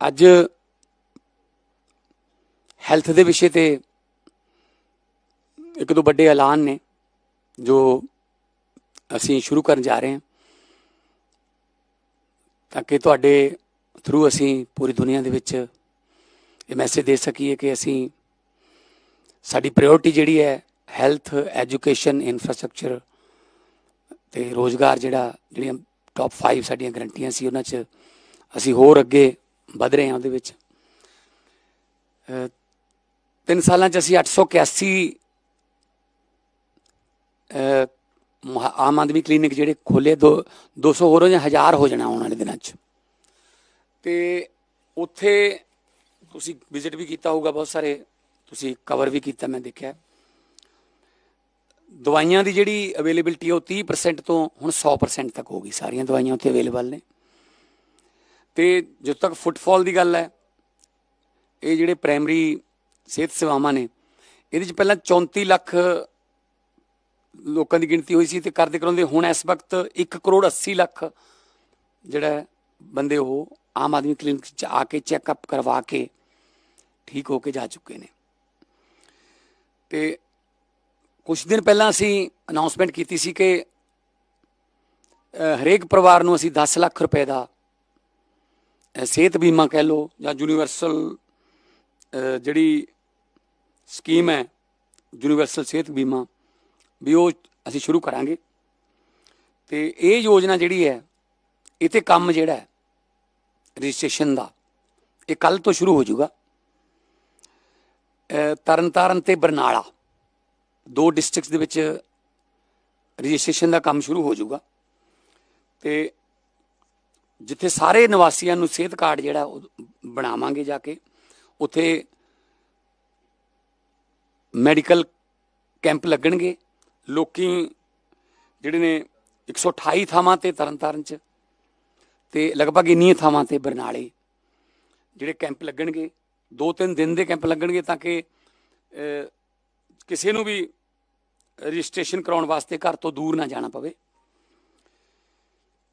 ਅੱਜ ਹੈਲਥ ਦੇ ਵਿਸ਼ੇ ਤੇ ਇੱਕ ਦੋ ਵੱਡੇ ਐਲਾਨ ਨੇ, ਜੋ ਅਸੀਂ ਸ਼ੁਰੂ ਕਰਨ ਜਾ ਰਹੇ ਹਾਂ ਤਾਂ ਕਿ ਤੁਹਾਡੇ ਥਰੂ ਅਸੀਂ ਪੂਰੀ ਦੁਨੀਆ ਦੇ ਵਿੱਚ ਇਹ ਮੈਸੇਜ ਦੇ ਸਕੀਏ ਕਿ ਅਸੀਂ ਸਾਡੀ ਪ੍ਰਾਇੋਰਟੀ ਜਿਹੜੀ ਹੈ ਹੈਲਥ ਐਜੂਕੇਸ਼ਨ ਇਨਫਰਾਸਟ੍ਰਕਚਰ ਤੇ ਰੋਜ਼ਗਾਰ ਜਿਹੜਾ ਜਿਹੜੀਆਂ ਟੌਪ 5 ਸਾਡੀਆਂ ਗਰੰਟੀਆਂ ਸੀ, ਉਹਨਾਂ 'ਚ ਅਸੀਂ ਹੋਰ ਅੱਗੇ ਵਧ ਰਹੇ ਹਾਂ ਉਹਦੇ ਵਿੱਚ। ਤਿੰਨ ਸਾਲਾਂ 'ਚ ਅਸੀਂ 881 ਅਹ ਮਹਾ- ਆਮ ਆਦਮੀ ਕਲੀਨਿਕ ਜਿਹੜੇ ਖੋਲੇ ਦੋ 200 ਹੋਰ ਹੋ ਜਾਂ 1000 ਹੋ ਜਾਣਾ ਆਉਣ ਵਾਲੇ ਦਿਨਾਂ 'ਚ। ਤੇ ਉੱਥੇ ਤੁਸੀਂ ਵਿਜ਼ਿਟ ਵੀ ਕੀਤਾ ਹੋਊਗਾ ਬਹੁਤ ਸਾਰੇ, ਤੁਸੀਂ ਕਵਰ ਵੀ ਕੀਤਾ ਮੈਂ ਦੇਖਿਆ। ਦਵਾਈਆਂ ਦੀ ਜਿਹੜੀ ਅਵੇਲੇਬਿਲਟੀ ਉਹ 30% ਤੋਂ ਹੁਣ 100% ਤੱਕ ਹੋ ਗਈ, ਸਾਰੀਆਂ ਦਵਾਈਆਂ ਉੱਥੇ ਅਵੇਲੇਬਲ ਨੇ। ਤੇ ਜਦੋਂ ਤੱਕ ਫੁੱਟਫਾਲ ਦੀ ਗੱਲ ਹੈ, ਇਹ ਜਿਹੜੇ ਪ੍ਰਾਇਮਰੀ ਸਿਹਤ ਸੇਵਾਵਾਂ ਨੇ, ਇਹਦੇ ਚ ਪਹਿਲਾਂ 34 ਲੱਖ ਲੋਕਾਂ ਦੀ ਗਿਣਤੀ ਹੋਈ ਸੀ ਤੇ ਕਰਦੇ ਕਰਾਉਂਦੇ ਹੁਣ ਇਸ ਵਕਤ 1 ਕਰੋੜ 80 ਲੱਖ ਜਿਹੜਾ ਬੰਦੇ ਉਹ ਆਮ ਆਦਮੀ ਕਲੀਨਿਕ ਚ ਆ ਕੇ ਚੈੱਕਅਪ ਕਰਵਾ ਕੇ ਠੀਕ ਹੋ ਕੇ ਜਾ ਚੁੱਕੇ ਨੇ। ਤੇ ਕੁਝ ਦਿਨ ਪਹਿਲਾਂ ਅਸੀਂ ਅਨਾਉਂਸਮੈਂਟ ਕੀਤੀ ਸੀ ਕਿ ਹਰੇਕ ਪਰਿਵਾਰ ਨੂੰ ਅਸੀਂ 10 ਲੱਖ ਰੁਪਏ ਦਾ ਸਿਹਤ ਬੀਮਾ ਕਹਿ ਲਓ ਜਾਂ ਯੂਨੀਵਰਸਲ ਜਿਹੜੀ ਸਕੀਮ ਹੈ ਯੂਨੀਵਰਸਲ ਸਿਹਤ ਬੀਮਾ, ਵੀ ਉਹ ਅਸੀਂ ਸ਼ੁਰੂ ਕਰਾਂਗੇ। ਤੇ ਇਹ ਯੋਜਨਾ ਜਿਹੜੀ ਹੈ, ਇਹ ਤੇ ਕੰਮ ਜਿਹੜਾ ਰਜਿਸਟ੍ਰੇਸ਼ਨ ਦਾ, ਇਹ ਕੱਲ ਤੋਂ ਸ਼ੁਰੂ ਹੋ ਜਾਊਗਾ। ਤਰਨਤਾਰਨ ਤੇ ਬਰਨਾਲਾ, ਦੋ ਡਿਸਟ੍ਰਿਕਟਸ ਦੇ ਵਿੱਚ ਰਜਿਸਟ੍ਰੇਸ਼ਨ ਦਾ ਕੰਮ ਸ਼ੁਰੂ ਹੋ ਜਾਊਗਾ। ਤੇ ਜਿੱਥੇ ਸਾਰੇ ਨਿਵਾਸੀਆਂ ਨੂੰ ਸਿਹਤ ਕਾਰਡ ਜਿਹੜਾ ਉਹ ਬਣਾਵਾਂਗੇ ਜਾ ਕੇ, ਉੱਥੇ ਮੈਡੀਕਲ ਕੈਂਪ ਲੱਗਣਗੇ। ਲੋਕੀ ਜਿਹੜੇ ਨੇ 128 ਥਾਵਾਂ ਤੇ ਤਰਨਤਾਰਨ ਚ ਤੇ ਲਗਭਗ ਇੰਨੀਆਂ ਥਾਵਾਂ ਤੇ ਬਰਨਾਲੇ ਜਿਹੜੇ ਕੈਂਪ ਲੱਗਣਗੇ। ਦੋ ਤਿੰਨ ਦਿਨ ਦੇ ਕੈਂਪ ਲੱਗਣਗੇ ਤਾਂ ਕਿ ਕਿਸੇ ਨੂੰ ਵੀ ਰਜਿਸਟ੍ਰੇਸ਼ਨ ਕਰਾਉਣ ਵਾਸਤੇ ਘਰ ਤੋਂ ਦੂਰ ਨਾ ਜਾਣਾ ਪਵੇ।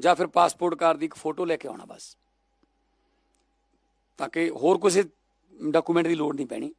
ਜਾਂ ਫਿਰ ਪਾਸਪੋਰਟ ਕਾਰਡ ਦੀ ਇੱਕ ਫੋਟੋ ਲੈ ਕੇ ਆਉਣਾ ਬਸ। ਤਾਂ ਕਿ ਹੋਰ ਕਿਸੇ ਡਾਕੂਮੈਂਟ ਦੀ ਲੋੜ ਨਹੀਂ ਪੈਣੀ।